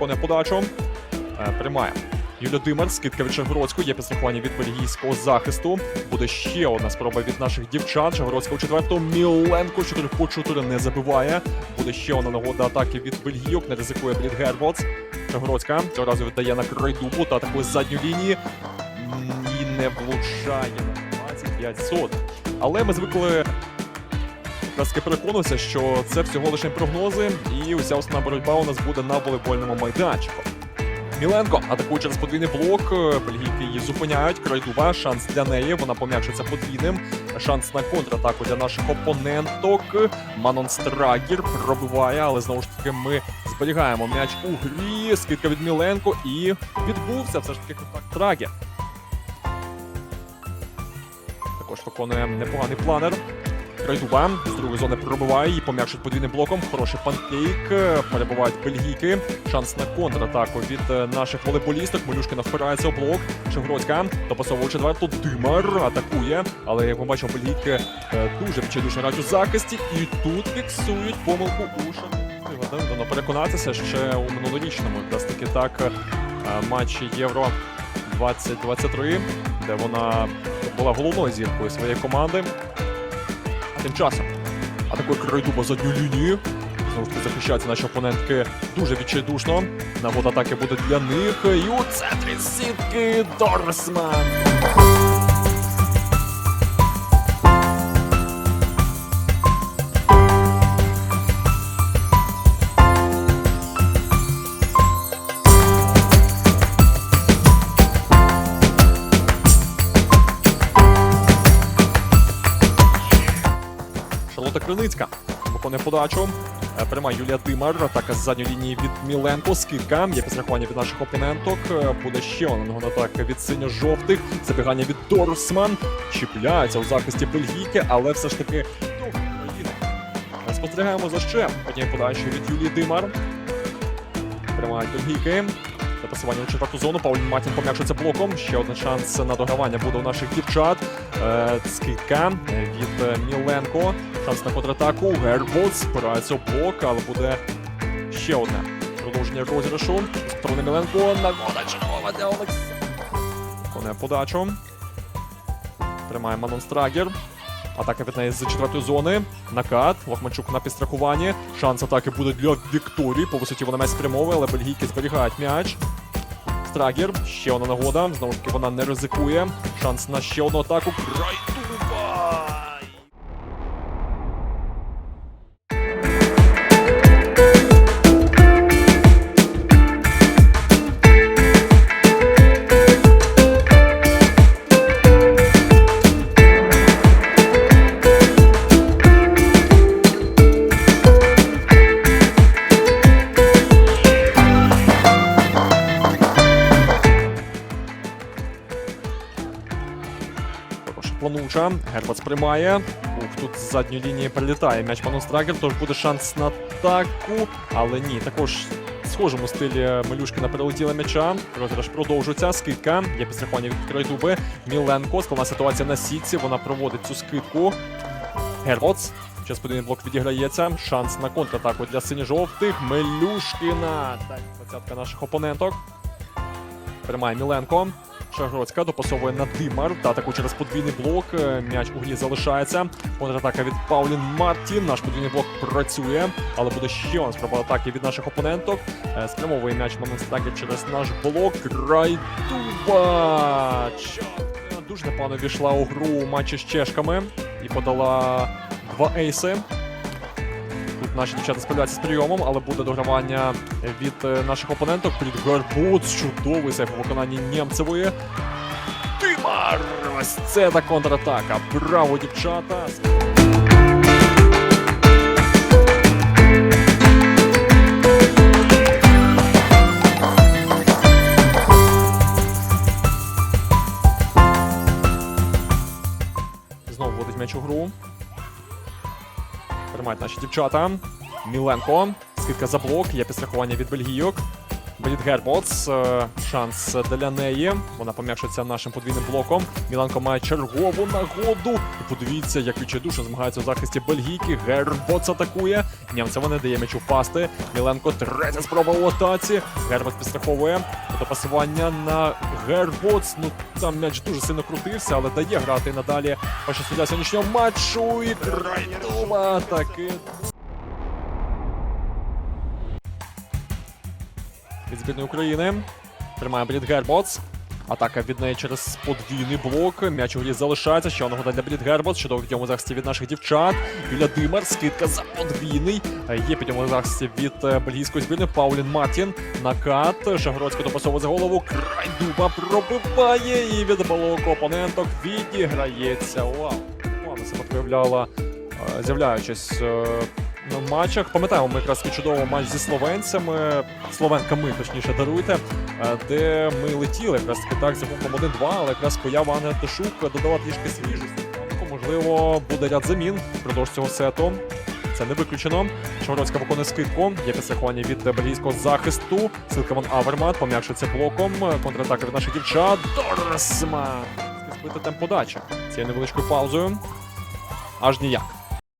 виконує подачу. Е, Приймає. Юля Димар, скидка від Шагородського, є підстрахування від бельгійського захисту. Буде ще одна спроба від наших дівчат. Шагородського четвертого. Міленко 4 по 4 не забиває. Буде ще одна нагода атаки від бельгійок. Не ризикує Брід Гербоц. Шагородська цього разу віддає на крайдубу та атакує з задньої лінії. І не влучає на 25 сот. Але ми звикли таки переконуватися, що це всього лише прогнози, і уся основна боротьба у нас буде на волейбольному майданчику. Міленко атакує через подвійний блок. е, Бельгійки її зупиняють. Крайдуба, шанс для неї. Вона пом'якшиться подвійним. Шанс на контратаку для наших опоненток. Манон Страгір пробиває, але знову ж таки ми зберігаємо м'яч у грі. Скидка від Міленко і відбувся все ж таки контакт Трагір. Також виконує непоганий планер. Крайдуба з другої зони пробиває її, пом'якшить подвійним блоком. Хороший панкейк. е, Перебувають бельгійки. Шанс на контратаку від е, наших волейболісток. Малюшкина впирається у блок. Шевгородська допасовує четверту. Димар атакує. Але як ми бачимо, бельгійки е, дуже відчайдушно грають у захисті. І тут фіксують помилку у Шевгородського. Дано переконатися ще у минулорічному якраз таки так матчі Євро 2023, де вона була головною зіркою своєї команди. Тим часом атакує Крайдуба задню лінію. Знову ж таки захищаються наші опонентки дуже відчайдушно. Нагода атаки буде для них. І у центрі сітки Дорсман. Шарлота Криницька виконує подачу. Е, Приймає Юлія Димар. Атака з задньої лінії від Міленко. Скидка. Є підстрахування від наших опоненток. Е, Буде ще одна атака від синьо-жовтих. Забігання від Дорсман. Чіпляється у захисті Бельгійки, але все ж таки. Е, Спостерігаємо за ще однією подачею від Юлії Димар. Приймають Бельгійки. Пасування у четверту зону. Паулін Матін пом'якшується блоком. Ще один шанс на догравання буде у наших дівчат. Е, Скидка від Міленко. Шанс на контратаку. Гербот спирається у блок, але буде ще одне продовження розіграшу. З сторони Міленко. Нагода чергова для Олекса. Виконує подачу. Тримає Манон Страгер. Атака від неї з четвертої зони. Накат. Лохмачук на підстрахуванні. Шанс атаки буде для Вікторії. По висоті вона м'яч спрямовує, але бельгійки зберігають м'яч. Страгер. Ще одна нагода. Знову ж таки вона не ризикує. Шанс на ще одну атаку. Крайдуба! Плануча. Гербат приймає. Ух, тут з задньої лінії прилітає м'яч Манустрагер, тож буде шанс на атаку. Але ні, також в схожому стилі Малюшкина перелетіла м'яча. Розіграш продовжується. Скидка. Є підстрахування від Крайдуби. Міленко. Складна ситуація на сітці. Вона проводить цю скидку. Гербоц. Зараз подвійний блок відіграється. Шанс на контратаку для синьо-жовтих. Мелюшкіна. Так, двадцятка наших опоненток. Приймає Міленко. Шагроцька допасовує на Димар. Та атаку через подвійний блок. Е, М'яч у грі залишається. Контратака від Паулін Мартін. Наш подвійний блок працює, але буде ще одна спроба атаки від наших опоненток. Е, Спрямовує м'яч Монестаки через наш блок. Райдуба! Чорна Дуже непогано війшла у гру у матчі з чешками і подала два ейси. Наші дівчата справляються з прийомом, але буде догравання від е, наших опоненток. Під Гарбуц, чудовий сейф у виконанні Нємцевої. Тимар! Ось це та контратака. Браво, дівчата! Знову вводить м'яч у гру. Приймають наші дівчата. Міленко. Скидка за блок. Є підстрахування від бельгійок. Брід Гербоц. е, Шанс для неї. Вона пом'якшується нашим подвійним блоком. Міланко має чергову нагоду. І подивіться, як відчайдушно змагається у захисті бельгійки. Гербоц атакує. Німцева не дає м'ячу впасти. Міленко третя спроба у атаці. Гербоц підстраховує. До пасування на Гербоц. Ну там м'яч дуже сильно крутився, але дає грати надалі. Перша суддя сьогоднішнього матчу. І Крайдума таки збірної України. Тримає Брід Гербоц. Атака від неї через подвійний блок. М'яч у грі залишається. Ще одна для Брід Гербоц. Чудовий підйом у захисті від наших дівчат. Юля Димар. Скидка за подвійний. Є підйом у захисті від е, бельгійської збірної. Паулін Мартін. Накат. Шагородський допасовує за голову. Край дуба пробиває. І від балок опоненток відіграється. Вау. Вона себе проявляла, е, з'являючись е, матчах. Пам'ятаємо ми якраз чудовий матч зі словенцями, словенками, точніше, даруйте, е, де ми летіли якраз таки так з рахунком 1-2, але якраз поява Ани Тишук додала трішки свіжості. Можливо, буде ряд замін впродовж цього сету. Це не виключено. Шавроцька виконує скидку. Є підстрахування від бельгійського захисту. Силка Авермат пом'якшується блоком. Контратака від наших дівчат. Дорсма! Збити темп подачі. Цією невеличкою паузою. Аж ніяк.